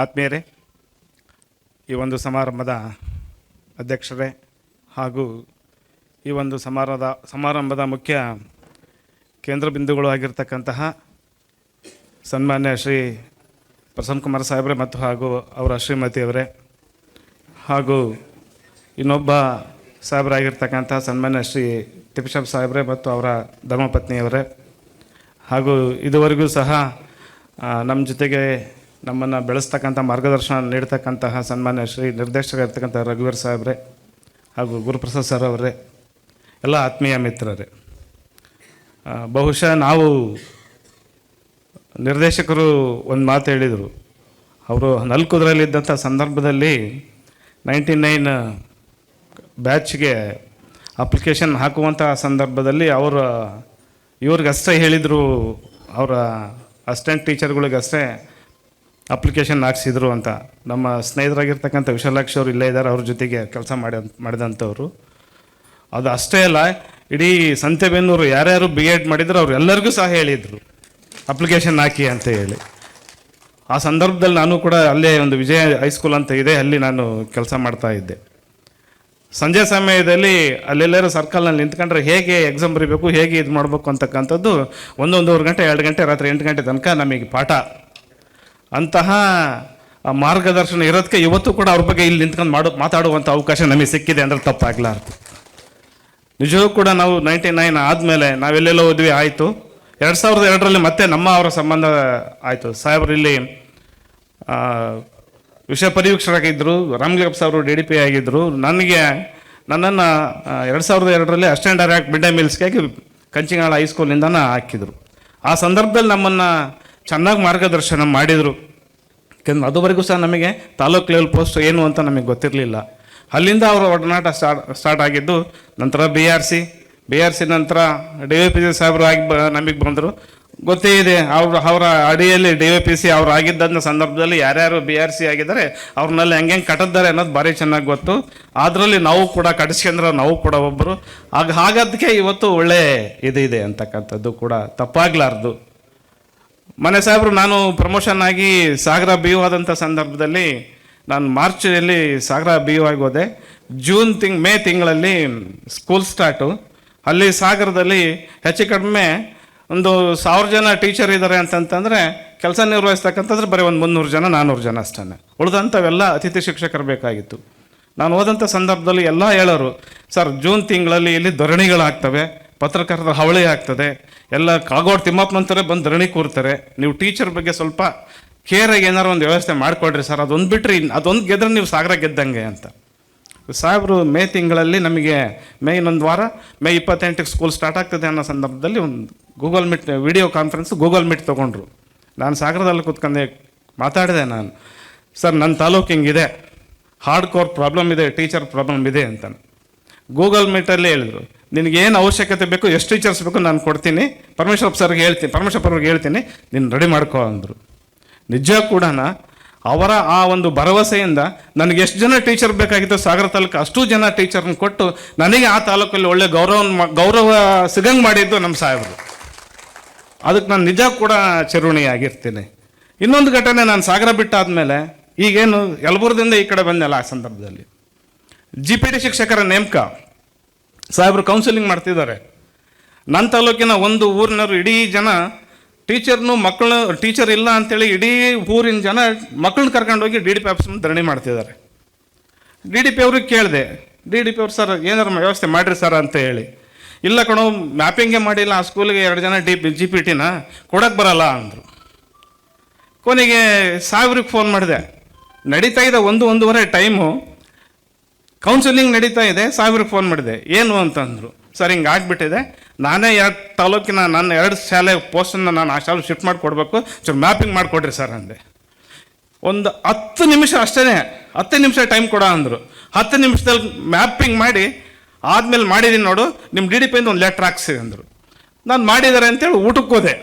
ಆತ್ಮೀಯರೇ, ಈ ಒಂದು ಸಮಾರಂಭದ ಅಧ್ಯಕ್ಷರೇ ಹಾಗೂ ಈ ಒಂದು ಸಮಾರಂಭದ ಸಮಾರಂಭದ ಮುಖ್ಯ ಕೇಂದ್ರ ಬಿಂದುಗಳು ಆಗಿರ್ತಕ್ಕಂತಹ ಸನ್ಮಾನ್ಯ ಶ್ರೀ ಪ್ರಸನ್ನ ಕುಮಾರ್ ಸಾಹೇಬ್ರೆ ಮತ್ತು ಹಾಗೂ ಅವರ ಶ್ರೀಮತಿಯವರೇ ಹಾಗೂ ಇನ್ನೊಬ್ಬ ಸಾಹೇಬರಾಗಿರ್ತಕ್ಕಂಥ ಸನ್ಮಾನ್ಯ ಶ್ರೀ ತಿಪ್ಪಶಾಪ್ ಸಾಹೇಬ್ರೆ ಮತ್ತು ಅವರ ಧರ್ಮಪತ್ನಿಯವರೇ ಹಾಗೂ ಇದುವರೆಗೂ ಸಹ ನಮ್ಮ ಜೊತೆಗೆ ನಮ್ಮನ್ನು ಬೆಳೆಸ್ತಕ್ಕಂಥ ಮಾರ್ಗದರ್ಶನ ನೀಡ್ತಕ್ಕಂತಹ ಸನ್ಮಾನ್ಯ ಶ್ರೀ ನಿರ್ದೇಶಕರಿರ್ತಕ್ಕಂಥ ರಘುವೀರ್ ಸಾಹೇಬ್ರೆ ಹಾಗೂ ಗುರುಪ್ರಸಾದ್ ಸರ್ ಅವರೇ, ಎಲ್ಲ ಆತ್ಮೀಯ ಮಿತ್ರರೇ. ಬಹುಶಃ ನಾವು ನಿರ್ದೇಶಕರು ಒಂದು ಮಾತು ಹೇಳಿದರು. ಅವರು ನಲ್ಕುದ್ರಲ್ಲಿದ್ದಂಥ ಸಂದರ್ಭದಲ್ಲಿ ನೈಂಟಿ ನೈನ್ ಬ್ಯಾಚ್ಗೆ ಅಪ್ಲಿಕೇಶನ್ ಹಾಕುವಂಥ ಸಂದರ್ಭದಲ್ಲಿ ಅವರ, ಇವ್ರಿಗಷ್ಟೇ ಹೇಳಿದರು, ಅವರ ಅಸ್ಟೆಂಟ್ ಟೀಚರ್ಗಳಿಗಷ್ಟೇ ಅಪ್ಲಿಕೇಶನ್ ಹಾಕ್ಸಿದ್ರು ಅಂತ. ನಮ್ಮ ಸ್ನೇಹಿತರಾಗಿರ್ತಕ್ಕಂಥ ವಿಶಾಲಾಕ್ಷಿ ಅವರು ಇಲ್ಲೇ ಇದ್ದಾರೆ, ಅವ್ರ ಜೊತೆಗೆ ಕೆಲಸ ಮಾಡಿ ಮಾಡಿದಂಥವ್ರು. ಅದು ಅಷ್ಟೇ ಅಲ್ಲ, ಇಡೀ ಸಂತೆಬೆನ್ನೂರು ಯಾರ್ಯಾರು ಬಿ ಎಡ್ ಮಾಡಿದ್ರು, ಅವ್ರು ಎಲ್ಲರಿಗೂ ಸಹ ಹೇಳಿದರು, ಅಪ್ಲಿಕೇಶನ್ ಹಾಕಿ ಅಂತ ಹೇಳಿ. ಆ ಸಂದರ್ಭದಲ್ಲಿ ನಾನು ಕೂಡ ಅಲ್ಲೇ ಒಂದು ವಿಜಯ ಹೈಸ್ಕೂಲ್ ಅಂತ ಇದೆ, ಅಲ್ಲಿ ನಾನು ಕೆಲಸ ಮಾಡ್ತಾ ಇದ್ದೆ. ಸಂಜೆ ಸಮಯದಲ್ಲಿ ಅಲ್ಲೆಲ್ಲರೂ ಸರ್ಕಲ್ನಲ್ಲಿ ನಿಂತ್ಕೊಂಡ್ರೆ ಹೇಗೆ ಎಕ್ಸಾಮ್ ಬರೀಬೇಕು, ಹೇಗೆ ಇದು ಮಾಡಬೇಕು ಅಂತಕ್ಕಂಥದ್ದು ಒಂದೊಂದೂವರೆ ಗಂಟೆ, ಎರಡು ಗಂಟೆ, ರಾತ್ರಿ ಎಂಟು ಗಂಟೆ ತನಕ ನಮಗೆ ಪಾಠ ಅಂತಹ ಮಾರ್ಗದರ್ಶನ ಇರೋದಕ್ಕೆ ಇವತ್ತು ಕೂಡ ಅವ್ರ ಬಗ್ಗೆ ಇಲ್ಲಿ ನಿಂತ್ಕೊಂಡು ಮಾಡೋ ಮಾತಾಡುವಂಥ ಅವಕಾಶ ನಮಗೆ ಸಿಕ್ಕಿದೆ ಅಂದರೆ ತಪ್ಪಾಗಲಾರ್ದು. ನಿಜವೂ ಕೂಡ ನಾವು ನೈಂಟಿ ನೈನ್ ಆದಮೇಲೆ ನಾವೆಲ್ಲೆಲ್ಲೋ ಹೋದ್ವಿ ಆಯಿತು. ಎರಡು ಸಾವಿರದ ಎರಡರಲ್ಲಿ ಮತ್ತೆ ನಮ್ಮ ಅವರ ಸಂಬಂಧ ಆಯಿತು. ಸಾಹೇಬ್ರು ಇಲ್ಲಿ ವಿಷಯ ಪರಿವೀಕ್ಷಕರಾಗಿದ್ದರು ರಾಮ್ಲಿಂಗಪ್ಪ ಸಾಹೇಬರು ಡಿ ಡಿ ಪಿ ಆಗಿದ್ದರು ನನಗೆ, ನನ್ನನ್ನು ಎರಡು ಸಾವಿರದ ಎರಡರಲ್ಲಿ ಅಸಿಸ್ಟೆಂಟ್ ಡೈರೆಕ್ಟ್ ಮಿಡ್ ಡೇ ಮೀಲ್ಸ್ಗಾಗಿ ಕಂಚಿಂಗಾಳ ಹೈಸ್ಕೂಲಿಂದನ ಹಾಕಿದರು. ಆ ಸಂದರ್ಭದಲ್ಲಿ ನಮ್ಮನ್ನು ಚೆನ್ನಾಗಿ ಮಾರ್ಗದರ್ಶನ ಮಾಡಿದರು. ಯಾಕಂದ್ರೆ ಅದುವರೆಗೂ ಸಹ ನಮಗೆ ತಾಲೂಕ್ ಲೆವೆಲ್ ಪೋಸ್ಟ್ ಏನು ಅಂತ ನಮಗೆ ಗೊತ್ತಿರಲಿಲ್ಲ. ಅಲ್ಲಿಂದ ಅವರ ಒಡನಾಟ ಸ್ಟಾರ್ಟ್ ಸ್ಟಾರ್ಟ್ ಆಗಿದ್ದು ನಂತರ B R C B R C ನಂತರ ಡಿ ವೈ ಪಿ ಸಿ ಸಾಹೇಬರು ಆಗಿ ಬ, ನಮಗೆ ಬಂದರು. ಗೊತ್ತೇ ಇದೆ, ಅವರು, ಅವರ ಅಡಿಯಲ್ಲಿ ಡಿ ವೈ ಪಿ ಸಿ ಅವ್ರು ಆಗಿದ್ದಂಥ ಸಂದರ್ಭದಲ್ಲಿ ಯಾರ್ಯಾರು ಬಿ ಆರ್ ಸಿ ಆಗಿದ್ದಾರೆ ಅವ್ರನ್ನೆಲ್ಲ ಹೆಂಗೆ ಹೆಂಗೆ ಕಟ್ಟಿದ್ದಾರೆ ಅನ್ನೋದು ಭಾರಿ ಚೆನ್ನಾಗಿ ಗೊತ್ತು. ಅದರಲ್ಲಿ ನಾವು ಕೂಡ ಕಟ್ಟಿಸ್ಕೊಂಡ್ರೆ ನಾವು ಕೂಡ ಒಬ್ಬರು ಆಗ ಹಾಗಾದಕ್ಕೆ ಇವತ್ತು ಒಳ್ಳೆ ಇದು ಇದೆ ಅಂತಕ್ಕಂಥದ್ದು ಕೂಡ ತಪ್ಪಾಗ್ಲಾರ್ದು. ಮನೆ ಸಾಹೇಬರು, ನಾನು ಪ್ರಮೋಷನ್ ಆಗಿ ಸಾಗರ ಬಿ ಯು ಆದಂಥ ಸಂದರ್ಭದಲ್ಲಿ ನಾನು ಮಾರ್ಚಲ್ಲಿ ಸಾಗರ ಬಿ ಯು ಆಗಿ ಹೋದೆ. ಜೂನ್ ತಿಂಗ್, ಮೇ ತಿಂಗಳಲ್ಲಿ ಸ್ಕೂಲ್ ಸ್ಟಾರ್ಟು ಅಲ್ಲಿ ಸಾಗರದಲ್ಲಿ ಹೆಚ್ಚು ಕಡಿಮೆ ಒಂದು ಸಾವಿರ ಜನ ಟೀಚರ್ ಇದ್ದಾರೆ ಅಂತಂತಂದರೆ ಕೆಲಸ ನಿರ್ವಹಿಸ್ತಕ್ಕಂಥದ್ರೆ ಬರೀ ಒಂದು ಮುನ್ನೂರು ಜನ ನಾನ್ನೂರು ಜನ ಅಷ್ಟೇ ಉಳಿದಂಥವೆಲ್ಲ ಅತಿಥಿ ಶಿಕ್ಷಕರು ಬೇಕಾಗಿತ್ತು. ನಾನು ಹೋದಂಥ ಸಂದರ್ಭದಲ್ಲಿ ಎಲ್ಲ ಹೇಳೋರು, ಸರ್, ಜೂನ್ ತಿಂಗಳಲ್ಲಿ ಇಲ್ಲಿ ಧರಣಿಗಳಾಗ್ತವೆ. ಪತ್ರಕರ್ತರ ಹವಳಿ ಆಗ್ತದೆ. ಎಲ್ಲ ಕಾಗೋಡು ತಿಮ್ಮಪ್ಪನಂತಾರೆ ಬಂದು ಧರಣಿ ಕೂರ್ತಾರೆ. ನೀವು ಟೀಚರ್ ಬಗ್ಗೆ ಸ್ವಲ್ಪ ಕೇರಾಗಿ ಏನಾರು ಒಂದು ವ್ಯವಸ್ಥೆ ಮಾಡಿಕೊಡ್ರಿ ಸರ್. ಅದೊಂದು ಬಿಟ್ಟರೆ ಅದೊಂದು ಗೆದ್ರೆ ನೀವು ಸಾಗರ ಗೆದ್ದಂಗೆ ಅಂತ. ಸಾಹೇಬರು ಮೇ ತಿಂಗಳಲ್ಲಿ ನಮಗೆ ಮೇ ಇನ್ನೊಂದು ವಾರ, ಮೇ ಇಪ್ಪತ್ತೆಂಟಕ್ಕೆ ಸ್ಕೂಲ್ ಸ್ಟಾರ್ಟ್ ಆಗ್ತದೆ ಅನ್ನೋ ಸಂದರ್ಭದಲ್ಲಿ ಒಂದು Google Meet video conference Google Meet ತೊಗೊಂಡ್ರು. ನಾನು ಸಾಗರದಲ್ಲಿ ಕೂತ್ಕೊಂಡೆ ಮಾತಾಡಿದೆ ನಾನು. ಸರ್ ನನ್ನ ತಾಲೂಕು ಹಿಂಗಿದೆ. ಹಾರ್ಡ್ ಕೋರ್ ಪ್ರಾಬ್ಲಮ್ ಇದೆ ಟೀಚರ್ ಪ್ರಾಬ್ಲಮ್ ಇದೆ ಅಂತ ಗೂಗಲ್ ಮೀಟಲ್ಲಿ ಹೇಳಿದ್ರು. ನಿನಗೇನು ಅವಶ್ಯಕತೆ ಬೇಕು ಎಷ್ಟು ಟೀಚರ್ಸ್ ಬೇಕು ನಾನು ಕೊಡ್ತೀನಿ. ಪರಮೇಶ್ವರಪ್ಪ ಸರ್ಗೆ ಹೇಳ್ತೀನಿ ಪರಮೇಶ್ವರಪ್ಪ ಅವ್ರಿಗೆ ಹೇಳ್ತೀನಿ, ನೀನು ರೆಡಿ ಮಾಡ್ಕೋ ಅಂದರು. ನಿಜ ಕೂಡ ಅವರ ಆ ಒಂದು ಭರವಸೆಯಿಂದ ನನಗೆ ಎಷ್ಟು ಜನ ಟೀಚರ್ ಬೇಕಾಗಿತ್ತು ಸಾಗರ ತಾಲೂಕು ಅಷ್ಟು ಜನ ಟೀಚರ್ನ ಕೊಟ್ಟು ನನಗೆ ಆ ತಾಲೂಕಲ್ಲಿ ಒಳ್ಳೆ ಗೌರವ ಗೌರವ ಸಿಗಂಗೆ ಮಾಡಿದ್ದು ನಮ್ಮ ಸಾಹೇಬರು. ಅದಕ್ಕೆ ನಾನು ನಿಜ ಕೂಡ ಚಿರುಣಿಯಾಗಿರ್ತೀನಿ ಇನ್ನೊಂದು ಘಟನೆ ನಾನು ಸಾಗರ ಬಿಟ್ಟಾದಮೇಲೆ ಈಗೇನು ಯಲಬುರದಿಂದ ಈ ಕಡೆ ಬಂದೆಲ್ಲ ಆ ಸಂದರ್ಭದಲ್ಲಿ. ಜಿ ಪಿ ಟಿ ಶಿಕ್ಷಕರ ನೇಮಕ. ಸಾಹೇಬರು ಕೌನ್ಸಿಲಿಂಗ್ ಮಾಡ್ತಿದ್ದಾರೆ. ನನ್ನ ತಾಲೂಕಿನ ಒಂದು ಊರಿನವರು ಇಡೀ ಜನ ಟೀಚರ್ನು ಮಕ್ಕಳು ಟೀಚರ್ ಇಲ್ಲ ಅಂತೇಳಿ ಇಡೀ ಊರಿನ ಜನ ಮಕ್ಕಳನ್ನ ಕರ್ಕೊಂಡೋಗಿ ಡಿ ಡಿ ಪಿ ಆಫೀಸ್ ಧರಣಿ ಮಾಡ್ತಿದ್ದಾರೆ. ಡಿ ಡಿ ಪಿ ಅವ್ರಿಗೆ ಕೇಳಿದೆ ಡಿ ಡಿ ಪಿ ಅವ್ರು ಸರ್ ಏನಾರು ವ್ಯವಸ್ಥೆ ಮಾಡಿರಿ ಸರ್ ಅಂತ ಹೇಳಿ. ಇಲ್ಲ ಕಣೋ ಮ್ಯಾಪಿಂಗೆ ಮಾಡಿಲ್ಲ, ಆ ಸ್ಕೂಲಿಗೆ ಎರಡು ಜನ ಡಿ ಪಿ ಜಿ ಪಿ ಟಿನ ಕೊಡಕ್ಕೆ ಬರಲ್ಲ ಅಂದರು. ಕೊನೆಗೆ ಸಾವಿರಕ್ಕೆ ಫೋನ್ ಮಾಡಿದೆ. ನಡೀತಾ ಇದೆ ಒಂದು, ಒಂದೂವರೆ ಟೈಮು ಕೌನ್ಸಿಲಿಂಗ್ ನಡೀತಾ ಇದೆ ಸಾಹೇಬ್ರಿಗೆ ಫೋನ್ ಮಾಡಿದೆ. ಏನು ಅಂತಂದರು, ಸರ್, ಹಿಂಗೆ ಆಗಿಬಿಟ್ಟಿದೆ. ನಾನೇ ಎರಡು ತಾಲೂಕಿನ ನನ್ನ ಎರಡು ಶಾಲೆ ಪೋಸ್ಟನ್ನ ನಾನು ಆ ಶಾಲೆ ಶಿಫ್ಟ್ ಮಾಡಿ ಕೊಡಬೇಕು. ಮ್ಯಾಪಿಂಗ್ ಮಾಡಿಕೊಡ್ರಿ ಸರ್, ಅಂದೆ. ಒಂದು ಹತ್ತು ನಿಮಿಷ ಅಷ್ಟೇ ಹತ್ತು ನಿಮಿಷ ಟೈಮ್ ಕೊಡ ಅಂದರು. ಹತ್ತು ನಿಮಿಷದಲ್ಲಿ ಮ್ಯಾಪಿಂಗ್ ಮಾಡಿ, ಆದಮೇಲೆ ಮಾಡಿದ್ದೀನಿ ನೋಡು ನಿಮ್ಮ ಡಿ ಡಿ ಪಿಯಿಂದ ಒಂದು ಲೆಟ್ರ್ ಹಾಕ್ಸಿ ಅಂದರು. ನಾನು ಮಾಡಿದ್ದಾರೆ ಅಂತೇಳಿ ಊಟಕ್ಕೆ ಹೋದೆ.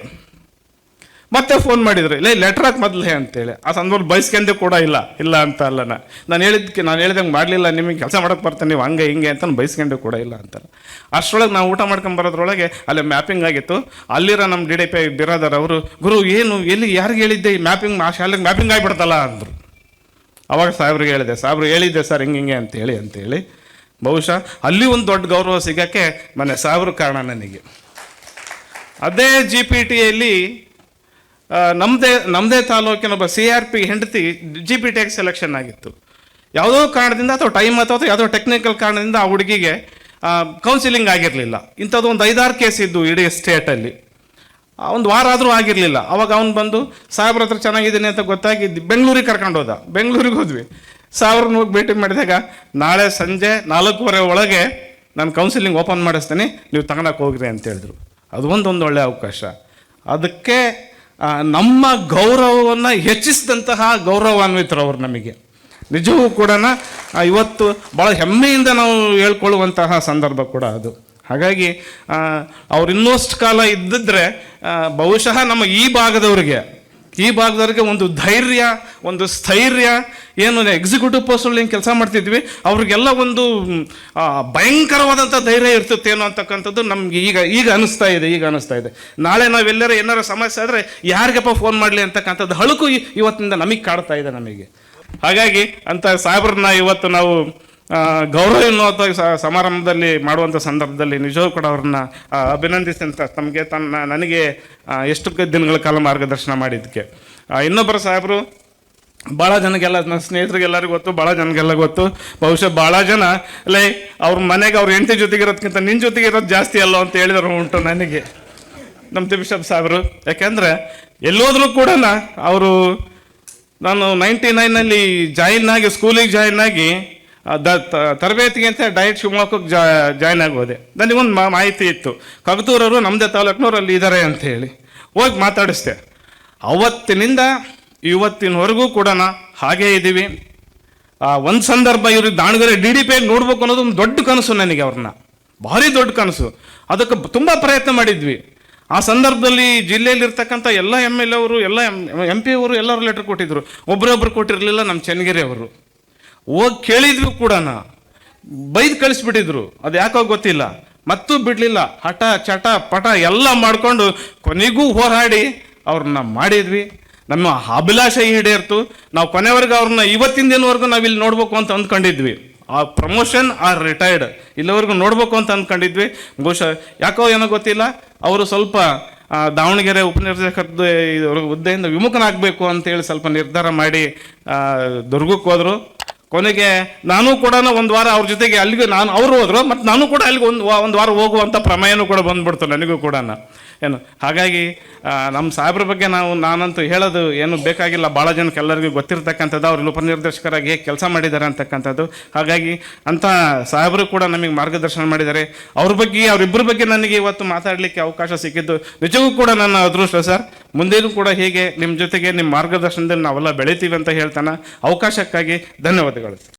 ಮತ್ತೆ ಫೋನ್ ಮಾಡಿದ್ರು. ಇಲ್ಲ ಲೆಟ್ರ್ ಹಾಕಿ ಮೊದಲೇ ಅಂತೇಳಿ. ಆ ಸಂದರ್ಭದಲ್ಲಿ ಬಯಸ್ಕೊಂಡೆ ಕೂಡ ಇಲ್ಲ. ಇಲ್ಲ ಅಂತ ಅಲ್ಲ ನಾನು ಹೇಳಿದ್ದಕ್ಕೆ ನಾನು ಹೇಳಿದಂಗೆ ಮಾಡಲಿಲ್ಲ, ನಿಮಗೆ ಕೆಲಸ ಮಾಡೋಕ್ಕೆ ಬರ್ತಾನೆ, ನೀವು ಹಂಗೆ ಹಿಂಗೆ ಅಂತ ಬಯಸ್ಕೊಂಡೆ ಕೂಡ ಇಲ್ಲ ಅಂತ. ಅಷ್ಟರೊಳಗೆ ನಾವು ಊಟ ಮಾಡ್ಕೊಂಡು ಬರೋದ್ರೊಳಗೆ ಅಲ್ಲಿ ಮ್ಯಾಪಿಂಗ್ ಆಗಿತ್ತು. ಅಲ್ಲಿರೋ ನಮ್ಮ ಡಿ ಡಿ ಪಿ ಬಿರಾದರ್ ಅವರು, ಗುರು, ಏನು, ಎಲ್ಲಿ, ಯಾರಿಗೆ ಹೇಳಿದ್ದೆ ಈ ಮ್ಯಾಪಿಂಗ್ ಆ ಶಾಲೆಗೆ ಮ್ಯಾಪಿಂಗ್ ಆಗಿಬಿಡ್ತಲ್ಲ? ಅಂದರು. ಅವಾಗ ಸಾಹೇಬ್ರಿಗೆ ಹೇಳಿದೆ, ಸಾಹೇಬ್ರು, ಹೇಳಿದ್ದೆ ಸರ್ ಹಿಂಗೆ ಹಿಂಗೆ ಅಂತೇಳಿ ಅಂತೇಳಿ. ಬಹುಶಃ ಅಲ್ಲಿ ಒಂದು ದೊಡ್ಡ ಗೌರವ ಸಿಗೋಕ್ಕೆ ಮನೆ ಸಾಹೇಬ್ರ ಕಾರಣ ನನಗೆ. ಅದೇ ಜಿ ಪಿ ಟಿಯಲ್ಲಿ ನಮ್ಮದೇ ನಮ್ಮದೇ ತಾಲೂಕಿನ ಒಬ್ಬ ಸಿ ಆರ್ ಪಿ ಹೆಂಡತಿ ಜಿ ಪಿ ಟೆಕ್ ಸೆಲೆಕ್ಷನ್ ಆಗಿತ್ತು. ಯಾವುದೋ ಕಾರಣದಿಂದ ಅಥವಾ ಟೈಮ್ ಅಥವಾ ಯಾವುದೋ ಟೆಕ್ನಿಕಲ್ ಕಾರಣದಿಂದ ಆ ಹುಡುಗಿಗೆ ಕೌನ್ಸಿಲಿಂಗ್ ಆಗಿರಲಿಲ್ಲ. ಇಂಥದ್ದು ಒಂದು ಐದಾರು ಕೇಸ್ ಇದ್ದು ಇಡೀ ಸ್ಟೇಟಲ್ಲಿ ಒಂದು ವಾರ ಆದರೂ ಆಗಿರಲಿಲ್ಲ. ಅವಾಗ ಅವ್ನು ಬಂದು, ಸಾಹೇಬ್ರ ಹತ್ರ ಚೆನ್ನಾಗಿದ್ದೀನಿ ಅಂತ ಗೊತ್ತಾಗಿ ಬೆಂಗಳೂರಿಗೆ ಕರ್ಕೊಂಡು ಹೋದ. ಬೆಂಗಳೂರಿಗೆ ಹೋದ್ವಿ. ಸಾಹೇಬ್ರನ್ನ ಹೋಗಿ ಭೇಟಿ ಮಾಡಿದಾಗ, ನಾಳೆ ಸಂಜೆ ನಾಲ್ಕೂವರೆ ಒಳಗೆ ನಾನು ಕೌನ್ಸಿಲಿಂಗ್ ಓಪನ್ ಮಾಡಿಸ್ತೀನಿ. ನೀವು ತಗೊಳಕ್ಕೆ ಹೋಗ್ರಿ ಅಂತ ಹೇಳಿದ್ರು. ಅದು ಒಂದೊಂದು ಒಳ್ಳೆಯ ಅವಕಾಶ. ಅದಕ್ಕೆ ನಮ್ಮ ಗೌರವವನ್ನು ಹೆಚ್ಚಿಸಿದಂತಹ ಗೌರವಾನ್ವಿತರು ಅವರು ನಮಗೆ. ನಿಜವೂ ಕೂಡ ಇವತ್ತು ಭಾಳ ಹೆಮ್ಮೆಯಿಂದ ನಾವು ಹೇಳ್ಕೊಳ್ಳುವಂತಹ ಸಂದರ್ಭ ಕೂಡ ಅದು. ಹಾಗಾಗಿ ಅವರು ಇನ್ನಷ್ಟು ಕಾಲ ಇದ್ದಿದ್ರೆ ಬಹುಶಃ ನಮ್ಮ ಈ ಭಾಗದವರಿಗೆ ಈ ಭಾಗದವ್ರಿಗೆ ಒಂದು ಧೈರ್ಯ, ಒಂದು ಸ್ಥೈರ್ಯ, ಏನು ಎಕ್ಸಿಕ್ಯೂಟಿವ್ ಪೋಸ್ಟಲ್ಲಿ ಕೆಲಸ ಮಾಡ್ತಿದ್ವಿ, ಅವ್ರಿಗೆಲ್ಲ ಒಂದು ಭಯಂಕರವಾದಂಥ ಧೈರ್ಯ ಇರ್ತಿತ್ತೇನೋ ಅಂತಕ್ಕಂಥದ್ದು ನಮ್ಗೆ ಈಗ ಈಗ ಅನಿಸ್ತಾ ಇದೆ, ಈಗ ಅನಿಸ್ತಾ ಇದೆ. ನಾಳೆ ನಾವೆಲ್ಲರ ಏನಾರ ಸಮಸ್ಯೆ ಆದರೆ ಯಾರಿಗಪ್ಪ ಫೋನ್ ಮಾಡಲಿ ಅಂತಕ್ಕಂಥದ್ದು ಹಳುಕು ಇವತ್ತಿನಿಂದ ನಮಗೆ ಕಾಡ್ತಾ ಇದೆ ನಮಗೆ. ಹಾಗಾಗಿ ಅಂತ ಸಾಹೇಬ್ರನ್ನ ಇವತ್ತು ನಾವು ಗೌರವ ಸ- ಸಮಾರಂಭದಲ್ಲಿ ಮಾಡುವಂಥ ಸಂದರ್ಭದಲ್ಲಿ ನಿಜವೂ ಕೂಡ ಅವ್ರನ್ನ ಅಭಿನಂದಿಸಿದಂಥ ತಮಗೆ ತನ್ನ, ನನಗೆ ಎಷ್ಟು ದಿನಗಳ ಕಾಲ ಮಾರ್ಗದರ್ಶನ ಮಾಡಿದ್ದಕ್ಕೆ. ಇನ್ನೊಬ್ಬರು ಸಾಹೇಬರು ಭಾಳ ಜನಗೆಲ್ಲ ನನ್ನ ಸ್ನೇಹಿತರಿಗೆಲ್ಲರಿಗೂ ಗೊತ್ತು ಭಾಳ ಜನಗೆಲ್ಲ ಗೊತ್ತು. ಬಹುಶಃ ಭಾಳ ಜನ, ಲೈ, ಅವ್ರ ಮನೆಗೆ ಅವ್ರ ಹೆಂಡತಿ ಜೊತೆಗೆ ಇರೋದಕ್ಕಿಂತ ನಿನ್ನ ಜೊತೆಗೆ ಇರೋದು ಜಾಸ್ತಿ ಅಲ್ಲೋ ಅಂತ ಹೇಳಿದ್ರು ಉಂಟು ನನಗೆ. ನಮ್ಮ ತಿಬಿಷಪ್ ಸಾಹೇಬರು. ಯಾಕೆಂದರೆ, ಎಲ್ಲೋದ್ರೂ ಕೂಡ ಅವರು, ನಾನು ನೈಂಟಿ ನೈನಲ್ಲಿ ಜಾಯಿನ್ ಆಗಿ, ಸ್ಕೂಲಿಗೆ ಜಾಯಿನ್ ಆಗಿ ದ ತರಬೇತಿಗೆ ಅಂತ ಡೈರೆಕ್ಟ್ ಶಿವಮೊಗ್ಗಕ್ಕೆ ಜಾ ಜಾಯ್ನ್ ಆಗೋದೆ. ನನಗೊಂದು ಮಾ, ಮಾಹಿತಿ ಇತ್ತು. ಕಗತೂರವರು ನಮ್ಮದೇ ತಾಲೂಕಿನವ್ರು ಅಲ್ಲಿ ಇದ್ದಾರೆ ಅಂತ ಹೇಳಿ. ಹೋಗಿ ಮಾತಾಡಿಸ್ದೆ. ಅವತ್ತಿನಿಂದ ಇವತ್ತಿನವರೆಗೂ ಕೂಡ ಹಾಗೇ ಇದ್ದೀವಿ. ಒಂದು ಸಂದರ್ಭ ಇವ್ರಿಗೆ ದಾವಣಗೆರೆ ಡಿ ಡಿ ಪಿಯಲ್ಲಿ ನೋಡ್ಬೇಕು ಅನ್ನೋದು ಒಂದು ದೊಡ್ಡ ಕನಸು ನನಗೆ ಅವ್ರನ್ನ. ಭಾರಿ ದೊಡ್ಡ ಕನಸು. ಅದಕ್ಕೆ ತುಂಬ ಪ್ರಯತ್ನ ಮಾಡಿದ್ವಿ. ಆ ಸಂದರ್ಭದಲ್ಲಿ ಜಿಲ್ಲೆಯಲ್ಲಿರ್ತಕ್ಕಂಥ ಎಲ್ಲ ಎಂ ಎಲ್ ಎ ಅವರು, ಎಲ್ಲ ಎಂ ಪಿ ಅವರು ಎಲ್ಲರೂ ಲೆಟ್ರ್ ಕೊಟ್ಟಿದ್ರು. ಒಬ್ಬರೊಬ್ಬರು ಕೊಟ್ಟಿರಲಿಲ್ಲ ನಮ್ಮ ಚನ್ನಗಿರಿ ಅವರು ಹೋಗಿ ಕೇಳಿದ್ವಿ ಕೂಡ ಬೈದು ಕಳಿಸ್ಬಿಟ್ಟಿದ್ರು. ಅದು ಯಾಕೋ ಗೊತ್ತಿಲ್ಲ. ಮತ್ತೂ ಬಿಡಲಿಲ್ಲ. ಹಠ, ಚಟ, ಪಟ ಎಲ್ಲ ಮಾಡಿಕೊಂಡು ಕೊನೆಗೂ ಹೋರಾಡಿ ಅವ್ರನ್ನ ಮಾಡಿದ್ವಿ. ನಮ್ಮ ಅಭಿಲಾಷೆ ಈಡೇರ್ತು. ನಾವು ಕೊನೆವರೆಗೂ ಅವ್ರನ್ನ ಇವತ್ತಿನ ದಿನವರೆಗೂ ನಾವು ಇಲ್ಲಿ ನೋಡ್ಬೇಕು ಅಂತ ಅಂದ್ಕೊಂಡಿದ್ವಿ. ಆ ಪ್ರಮೋಷನ್ ಆರ್ ರಿಟೈರ್ಡ್ ಇಲ್ಲಿವರೆಗೂ ನೋಡ್ಬೇಕು ಅಂತ ಅಂದ್ಕೊಂಡಿದ್ವಿ. ಬಹುಶಃ ಯಾಕೋ ಏನೋ ಗೊತ್ತಿಲ್ಲ. ಅವರು ಸ್ವಲ್ಪ ದಾವಣಗೆರೆ ಉಪನಿರ್ದೇಶಕದ ಇದು ಹುದ್ದೆಯಿಂದ ವಿಮುಖನಾಗಬೇಕು ಅಂತೇಳಿ ಸ್ವಲ್ಪ ನಿರ್ಧಾರ ಮಾಡಿ ದುರ್ಗಕ್ಕೆ ಹೋದರು. ಕೊನೆಗೆ ನಾನು ಕೂಡ ಒಂದು ವಾರ ಅವ್ರ ಜೊತೆಗೆ ಅಲ್ಲಿಗೆ ನಾನು ಅವರು ಹೋದ್ರು ಮತ್ತು ನಾನು ಕೂಡ ಅಲ್ಲಿಗೆ ಒಂದು ಒಂದು ವಾರ ಹೋಗುವಂಥ ಪ್ರಮೇಯನೂ ಕೂಡ ಬಂದ್ಬಿಡ್ತು ನನಗೂ ಕೂಡ ಏನು, ಹಾಗಾಗಿ ನಮ್ಮ ಸಾಹೇಬ್ರ ಬಗ್ಗೆ ನಾವು ನಾನಂತೂ ಹೇಳೋದು ಏನು ಬೇಕಾಗಿಲ್ಲ ಭಾಳ ಜನಕ್ಕೆ ಎಲ್ಲರಿಗೂ ಗೊತ್ತಿರ್ತಕ್ಕಂಥದ್ದು, ಅವ್ರು ಉಪನಿರ್ದೇಶಕರಾಗಿ ಹೇಗೆ ಕೆಲಸ ಮಾಡಿದ್ದಾರೆ ಅಂತಕ್ಕಂಥದ್ದು. ಹಾಗಾಗಿ ಅಂಥ ಸಾಹೇಬರು ಕೂಡ ನಮಗೆ ಮಾರ್ಗದರ್ಶನ ಮಾಡಿದ್ದಾರೆ. ಅವ್ರ ಬಗ್ಗೆ ಅವರಿಬ್ಬರ ಬಗ್ಗೆ ನನಗೆ ಇವತ್ತು ಮಾತಾಡಲಿಕ್ಕೆ ಅವಕಾಶ ಸಿಕ್ಕಿದ್ದು ನಿಜವೂ ಕೂಡ ನನ್ನ ಅದೃಷ್ಟ ಸರ್. ಮುಂದೇನೂ ಕೂಡ ಹೀಗೆ ನಿಮ್ಮ ಜೊತೆಗೆ ನಿಮ್ಮ ಮಾರ್ಗದರ್ಶನದಲ್ಲಿ ನಾವೆಲ್ಲ ಬೆಳಿತೀವಿ ಅಂತ ಹೇಳ್ತಾನೆ. ಅವಕಾಶಕ್ಕಾಗಿ Gracias,